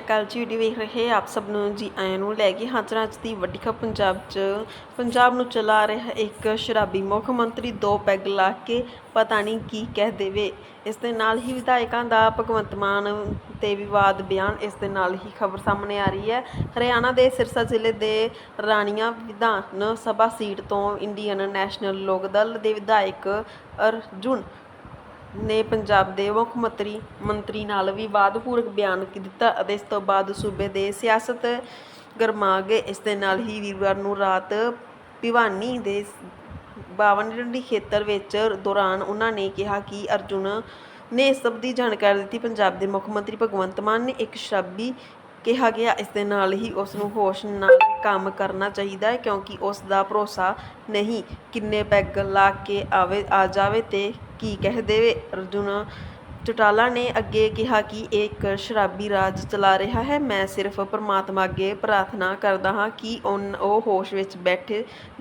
ਅਕਾਲ ਜੀ ਵੀਡੀਓ ਵੇਖ ਰਹੇ ਆਪ ਸਭ ਨੂੰ ਜੀ ਆਇਆਂ ਨੂੰ ਲੈ ਕੇ ਹਾਜ਼ਰ ਅੱਜ ਦੀ ਵੱਡੀ ਖਬਰ ਪੰਜਾਬ 'ਚ। ਪੰਜਾਬ ਨੂੰ ਚਲਾ ਰਿਹਾ ਇੱਕ ਸ਼ਰਾਬੀ ਮੁੱਖ ਮੰਤਰੀ ਦੋ ਪੈਗ ਲਾ ਕੇ ਪਤਾ ਨਹੀਂ ਕੀ ਕਹਿ ਦੇਵੇ। ਇਸ ਦੇ ਨਾਲ ਹੀ ਵਿਧਾਇਕਾਂ ਦਾ ਭਗਵੰਤ ਮਾਨ ਤੇ ਵਿਵਾਦ ਬਿਆਨ ਇਸ ਦੇ ਨਾਲ ਹੀ ਖਬਰ ਸਾਹਮਣੇ ਆ ਰਹੀ ਹੈ। ਹਰਿਆਣਾ ਦੇ ਸਿਰਸਾ ਜ਼ਿਲ੍ਹੇ ਦੇ ਰਾਣੀਆਂ ਵਿਧਾਨ ਸਭਾ ਸੀਟ ਤੋਂ ਇੰਡੀਅਨ ਨੈਸ਼ਨਲ ਲੋਕ ਦਲ ਦੇ ਵਿਧਾਇਕ ਅਰਜੁਨ ਨੇ ਪੰਜਾਬ ਦੇ ਮੁੱਖ ਮੰਤਰੀ ਮੰਤਰੀ ਨਾਲ ਵਿਵਾਦਪੂਰਕ ਬਿਆਨ ਦਿੱਤਾ ਅਤੇ ਇਸ ਤੋਂ ਬਾਅਦ ਸੂਬੇ ਦੇ ਸਿਆਸਤ ਗਰਮਾ ਗਏ ਇਸ ਦੇ ਨਾਲ ਹੀ ਵੀਰਵਾਰ ਨੂੰ ਰਾਤ ਭਿਵਾਨੀ ਦੇ ਬਾਵਨਡੰਡੀ ਖੇਤਰ ਵਿੱਚ ਦੌਰਾਨ ਉਹਨਾਂ ਨੇ ਕਿਹਾ ਕਿ ਅਰਜੁਨ ਨੇ ਇਸ ਸਭ ਦੀ ਜਾਣਕਾਰੀ ਦਿੱਤੀ। ਪੰਜਾਬ ਦੇ ਮੁੱਖ ਮੰਤਰੀ ਭਗਵੰਤ ਮਾਨ ਨੇ ਇੱਕ ਸ਼ਰਾਬੀ ਕਿਹਾ ਗਿਆ, ਇਸ ਦੇ ਨਾਲ ਹੀ ਉਸ ਨੂੰ ਹੋਸ਼ ਨਾਲ ਕੰਮ ਕਰਨਾ ਚਾਹੀਦਾ ਹੈ, ਕਿਉਂਕਿ ਉਸ ਦਾ ਭਰੋਸਾ ਨਹੀਂ ਕਿੰਨੇ ਪੈਗ ਲਾ ਕੇ ਆਵੇ, ਆ ਜਾਵੇ ਤੇ ਕੀ ਕਹਿ ਦੇਵੇ। ਅਰਜੁਨ ਚੌਟਾਲਾ ਨੇ ਅੱਗੇ ਕਿਹਾ ਕਿ ਇਹ ਇੱਕ ਸ਼ਰਾਬੀ ਰਾਜ ਚਲਾ ਰਿਹਾ ਹੈ। ਮੈਂ ਸਿਰਫ ਪਰਮਾਤਮਾ ਅੱਗੇ ਪ੍ਰਾਰਥਨਾ ਕਰਦਾ ਹਾਂ ਕਿ ਉਨ- ਉਹ ਹੋਸ਼ ਵਿੱਚ ਬੈਠ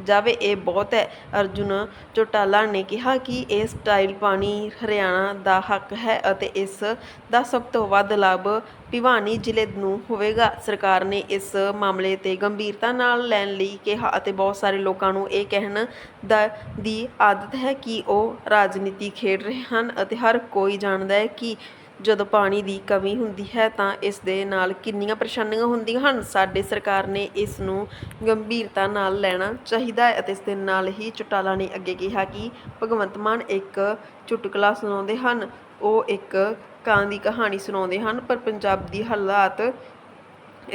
ਜਾਵੇ, ਇਹ ਬਹੁਤ ਹੈ। ਅਰਜੁਨ ਚੌਟਾਲਾ ਨੇ ਕਿਹਾ ਕਿ ਇਹ ਸਟਾਈਲ ਪਾਣੀ ਹਰਿਆਣਾ ਦਾ ਹੱਕ ਹੈ ਅਤੇ ਇਸ ਦਾ ਸਭ ਤੋਂ ਵੱਧ ਲਾਭ ਭਿਵਾਨੀ ਜ਼ਿਲ੍ਹੇ ਨੂੰ ਹੋਵੇਗਾ। ਸਰਕਾਰ ਨੇ ਇਸ ਮਾਮਲੇ ਤੇ ਗੰਭੀਰਤਾ ਨਾਲ ਲੈਣ ਲਈ ਕਿਹਾ ਅਤੇ ਬਹੁਤ ਸਾਰੇ ਲੋਕਾਂ ਨੂੰ ਇਹ ਕਹਿਣ ਦਾ ਦੀ ਆਦਤ ਹੈ ਕਿ ਉਹ ਰਾਜਨੀਤੀ ਖੇਡ ਰਹੇ ਹਨ ਅਤੇ ਹਰ ਕੋਈ ਜਾਣਦਾ ਹੈ ਕਿ ਜਦੋਂ ਪਾਣੀ ਦੀ ਕਮੀ ਹੁੰਦੀ ਹੈ ਤਾਂ ਇਸ ਦੇ ਨਾਲ ਕਿੰਨੀਆਂ ਪਰੇਸ਼ਾਨੀਆਂ ਹੁੰਦੀਆਂ ਹਨ? ਸਾਡੇ ਸਰਕਾਰ ਨੇ ਇਸ ਨੂੰ ਗੰਭੀਰਤਾ ਨਾਲ ਲੈਣਾ ਚਾਹੀਦਾ ਹੈ ਅਤੇ ਇਸ ਦੇ ਨਾਲ ਹੀ ਚੁਟਾਲਾ ਨੇ ਅੱਗੇ ਕਿਹਾ ਕਿ ਭਗਵੰਤ ਮਾਨ ਇੱਕ ਚੁਟਕਲਾ ਸੁਣਾਉਂਦੇ ਹਨ। ਉਹ ਇੱਕ ਕਾਂ ਦੀ ਕਹਾਣੀ ਸੁਣਾਉਂਦੇ ਹਨ, ਪਰ ਪੰਜਾਬ ਦੀ ਹਾਲਾਤ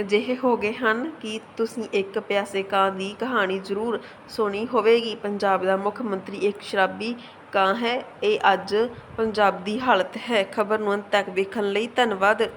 ਅਜਿਹੇ ਹੋ ਗਏ ਹਨ ਕਿ ਤੁਸੀਂ ਇੱਕ ਪਿਆਸੇ ਕਾਂ ਦੀ ਕਹਾਣੀ ਜ਼ਰੂਰ ਸੁਣੀ ਹੋਵੇਗੀ। ਪੰਜਾਬ ਦਾ ਮੁੱਖ ਮੰਤਰੀ ਇੱਕ ਸ਼ਰਾਬੀ ਕਾਂ ਹੈ। ਇਹ ਅੱਜ ਪੰਜਾਬ ਦੀ ਹਾਲਤ ਹੈ। ਖਬਰ ਨੂੰ ਅੰਤ ਤੱਕ ਵੇਖਣ ਲਈ ਧੰਨਵਾਦ।